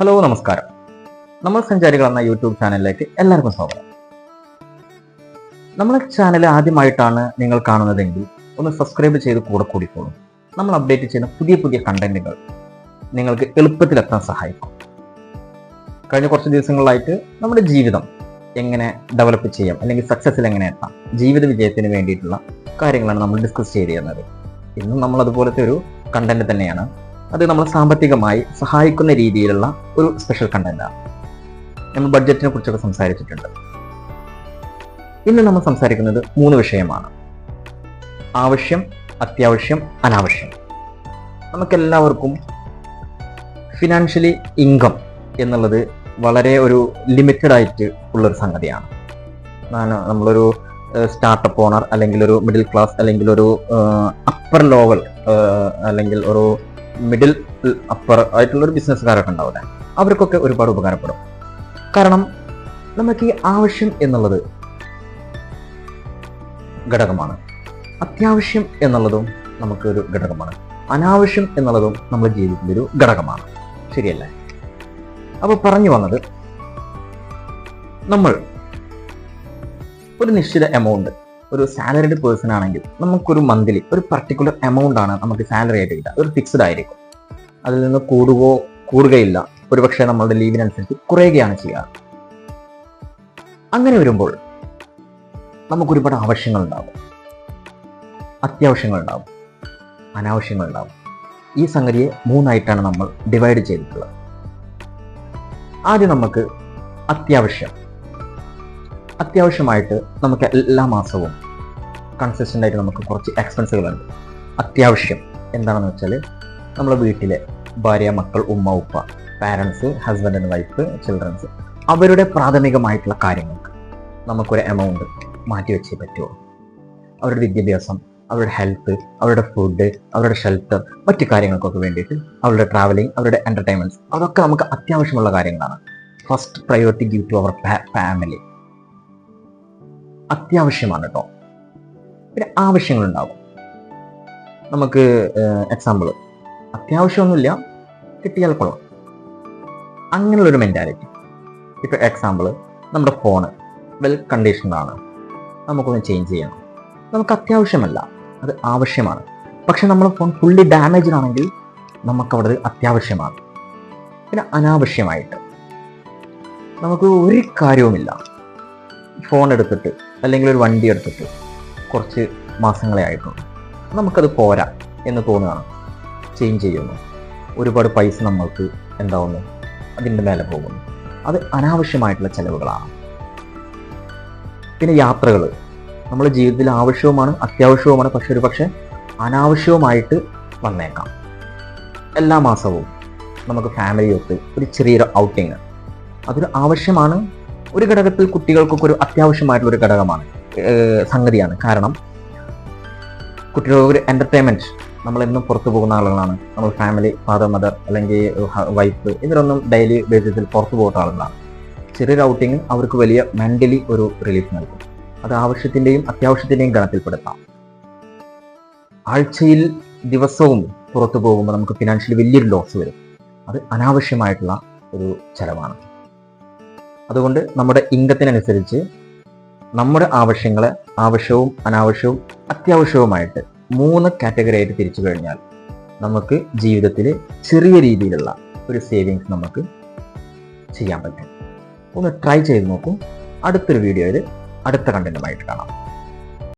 Hello നമസ്കാരം. നമ്മൾ സഞ്ചാരികൾ എന്ന യൂട്യൂബ് ചാനലിലേക്ക് എല്ലാവർക്കും സ്വാഗതം. നമ്മളെ ചാനൽ ആദ്യമായിട്ടാണ് നിങ്ങൾ കാണുന്നതെങ്കിൽ ഒന്ന് സബ്സ്ക്രൈബ് ചെയ്ത് കൂടെ കൂടിക്കോളും. നമ്മൾ അപ്ഡേറ്റ് ചെയ്യുന്ന പുതിയ പുതിയ കണ്ടന്റുകൾ നിങ്ങൾക്ക് എളുപ്പത്തിലെത്താൻ സഹായിക്കും. കഴിഞ്ഞ കുറച്ച് ദിവസങ്ങളിലായിട്ട് നമ്മുടെ ജീവിതം എങ്ങനെ ഡെവലപ്പ് ചെയ്യാം അല്ലെങ്കിൽ സക്സസ്സിൽ എങ്ങനെ എത്താം ജീവിത വിജയത്തിന് വേണ്ടിയിട്ടുള്ള കാര്യങ്ങളാണ് നമ്മൾ ഡിസ്കസ് ചെയ്ത് തരുന്നത് ഇന്നും നമ്മൾ അതുപോലത്തെ ഒരു കണ്ടന്റ് തന്നെയാണ് അത് നമ്മൾ സാമ്പത്തികമായി സഹായിക്കുന്ന രീതിയിലുള്ള ഒരു സ്പെഷ്യൽ കണ്ടന്റാണ് നമ്മൾ ബഡ്ജറ്റിനെ കുറിച്ചൊക്കെ സംസാരിച്ചിട്ടുണ്ട്. ഇന്ന് നമ്മൾ സംസാരിക്കുന്നത് മൂന്ന് വിഷയമാണ്. ആവശ്യം അത്യാവശ്യം അനാവശ്യം. നമുക്കെല്ലാവർക്കും ഫിനാൻഷ്യലി ഇൻകം എന്നുള്ളത് വളരെ ഒരു ലിമിറ്റഡ് ആയിട്ട് ഉള്ളൊരു സംഗതിയാണ്. നമ്മളൊരു സ്റ്റാർട്ടപ്പ് ഓണർ അല്ലെങ്കിൽ ഒരു മിഡിൽ ക്ലാസ് അല്ലെങ്കിൽ ഒരു അപ്പർ ലോവൽ അല്ലെങ്കിൽ ഒരു മിഡിൽ അപ്പർ ആയിട്ടുള്ള ഒരു ബിസിനസ്സുകാരൊക്കെ ഉണ്ടാവില്ലേ അവർക്കൊക്കെ ഒരുപാട് ഉപകാരപ്പെടും. കാരണം നമുക്ക് ഈ ആവശ്യം എന്നുള്ളത് ഘടകമാണ്. അത്യാവശ്യം എന്നുള്ളതും നമുക്കൊരു ഘടകമാണ്. അനാവശ്യം എന്നുള്ളതും നമ്മുടെ ജീവിതത്തിന്റെ ഒരു ഘടകമാണ്. ശരിയല്ലേ? അപ്പോൾ പറഞ്ഞു വന്നത് നമ്മൾ ഒരു നിശ്ചിത എമൗണ്ട് ഒരു സാലറിഡ് പേഴ്സൺ ആണെങ്കിൽ നമുക്കൊരു മന്ത്ലി ഒരു പർട്ടിക്കുലർ എമൗണ്ട് ആണ് നമുക്ക് സാലറി ആയിട്ട് കിട്ടുക. ഒരു ഫിക്സ്ഡ് ആയിരിക്കും. അതിൽ നിന്ന് കൂടുകയോ കൂടുകയില്ല. ഒരുപക്ഷെ നമ്മളുടെ ലീവിനനുസരിച്ച് കുറയുകയാണ് ചെയ്യാറ് അങ്ങനെ വരുമ്പോൾ നമുക്കൊരുപാട് ആവശ്യങ്ങൾ ഉണ്ടാകും അത്യാവശ്യങ്ങൾ ഉണ്ടാകും അനാവശ്യങ്ങൾ ഉണ്ടാകും ഈ സംഗതിയെ മൂന്നായിട്ടാണ് നമ്മൾ ഡിവൈഡ് ചെയ്തിട്ടുള്ളത്. ആദ്യം നമുക്ക് അത്യാവശ്യം അത്യാവശ്യമായിട്ട് നമുക്ക് എല്ലാ മാസവും കൺസിസ്റ്റന്റ് ആയിട്ട് നമുക്ക് കുറച്ച് എക്സ്പെൻസുകളുണ്ട് അത്യാവശ്യം എന്താണെന്ന് വെച്ചാൽ നമ്മുടെ വീട്ടിലെ ഭാര്യ മക്കൾ ഉമ്മ ഉപ്പ parents husband and wife childrens അവരുടെ പ്രാഥമികമായിട്ടുള്ള കാര്യങ്ങൾക്ക് നമുക്കൊരു എമൗണ്ട് മാറ്റി വെച്ചേ പറ്റുള്ളൂ അവരുടെ വിദ്യാഭ്യാസം അവരുടെ ഹെൽത്ത് അവരുടെ ഫുഡ് അവരുടെ ഷെൽട്ടർ മറ്റു കാര്യങ്ങൾക്കൊക്കെ വേണ്ടിയിട്ട് അവരുടെ ട്രാവലിംഗ് അവരുടെ എന്റർടൈൻമെന്റ്സ് അതൊക്കെ നമുക്ക് അത്യാവശ്യമുള്ള കാര്യങ്ങളാണ്. First priority give to our family അത്യാവശ്യമാണ് കേട്ടോ പിന്നെ ആവശ്യങ്ങളുണ്ടാവും. നമുക്ക് എക്സാമ്പിൾ അത്യാവശ്യമൊന്നുമില്ല കിട്ടിയാൽ കൊള്ളാം. അങ്ങനെയുള്ളൊരു മെന്റാലിറ്റി ഇപ്പോൾ എക്സാമ്പിൾ നമ്മുടെ ഫോണ് വെൽ കണ്ടീഷനാണ് നമുക്കൊന്ന് ചേഞ്ച് ചെയ്യണം. നമുക്ക് അത്യാവശ്യമല്ല അത് ആവശ്യമാണ്. പക്ഷെ നമ്മുടെ ഫോൺ ഫുള്ളി ഡാമേജ്ഡ് ആണെങ്കിൽ നമുക്കവിടെ അത്യാവശ്യമാണ്. പിന്നെ അനാവശ്യമായിട്ട്. നമുക്ക് ഒരു കാര്യവുമില്ല. ഫോൺ എടുത്തിട്ട് അല്ലെങ്കിൽ ഒരു വണ്ടി എടുത്തിട്ട് കുറച്ച് മാസങ്ങളെ ആയിട്ടുള്ളൂ. നമുക്കത് പോരാ എന്ന് തോന്നുകയാണ്. ചേഞ്ച് ചെയ്യുന്നു. ഒരുപാട് പൈസ നമ്മൾക്ക് എന്താവുന്നു? അതിന്റെ മേലെ പോകുന്നു. അത് അനാവശ്യമായിട്ടുള്ള ചിലവുകളാണ്. പിന്നെ യാത്രകൾ നമ്മുടെ ജീവിതത്തിൽ ആവശ്യവുമാണ് അത്യാവശ്യവുമാണ് പക്ഷെ ഒരു പക്ഷേ അനാവശ്യവുമായിട്ട് വന്നേക്കാം. എല്ലാ മാസവും നമുക്ക് ഫാമിലിയൊത്ത് ഒരു ചെറിയൊരു ഔട്ടിങ് അതൊരു ആവശ്യമാണ് ഒരു ഘടകത്തിൽ കുട്ടികൾക്കൊക്കെ ഒരു അത്യാവശ്യമായിട്ടുള്ള ഒരു ഘടകമാണ് സംഗതിയാണ്. കാരണം കുട്ടികൾക്ക് ഒരു എന്റർടൈൻമെന്റ് നമ്മളെന്നും പുറത്തു പോകുന്ന ആളുകളാണ്. നമ്മൾ ഫാമിലി ഫാദർ മദർ അല്ലെങ്കിൽ വൈഫ് ഇവരൊന്നും ഡെയിലി ബേസിസിൽ പുറത്തു പോകുന്ന ആളുകളാണ്. ചെറിയൊരു ഔട്ടിങ് അവർക്ക് വലിയ മെന്റലി ഒരു റിലീഫ് നൽകും. അത് ആവശ്യത്തിന്റെയും അത്യാവശ്യത്തിന്റെയും ഗണത്തിൽപ്പെടുത്താം. ആഴ്ചയിൽ ദിവസവും പുറത്തു പോകുമ്പോൾ നമുക്ക് ഫിനാൻഷ്യലി വലിയൊരു ലോസ് വരും. അത് അനാവശ്യമായിട്ടുള്ള ഒരു ചെലവാണ്. അതുകൊണ്ട് നമ്മുടെ ഇംഗത്തിനനുസരിച്ച് നമ്മുടെ ആവശ്യങ്ങളെ ആവശ്യവും അനാവശ്യവും അത്യാവശ്യവുമായിട്ട് മൂന്ന് കാറ്റഗറി ആയിട്ട് തിരിച്ചു കഴിഞ്ഞാൽ നമുക്ക് ജീവിതത്തിൽ ചെറിയ രീതിയിലുള്ള ഒരു സേവിങ്സ് നമുക്ക് ചെയ്യാൻ പറ്റും. ഒന്ന് ട്രൈ ചെയ്ത് നോക്കും. അടുത്തൊരു വീഡിയോയിൽ അടുത്ത കണ്ടന്റുമായിട്ട് കാണാം.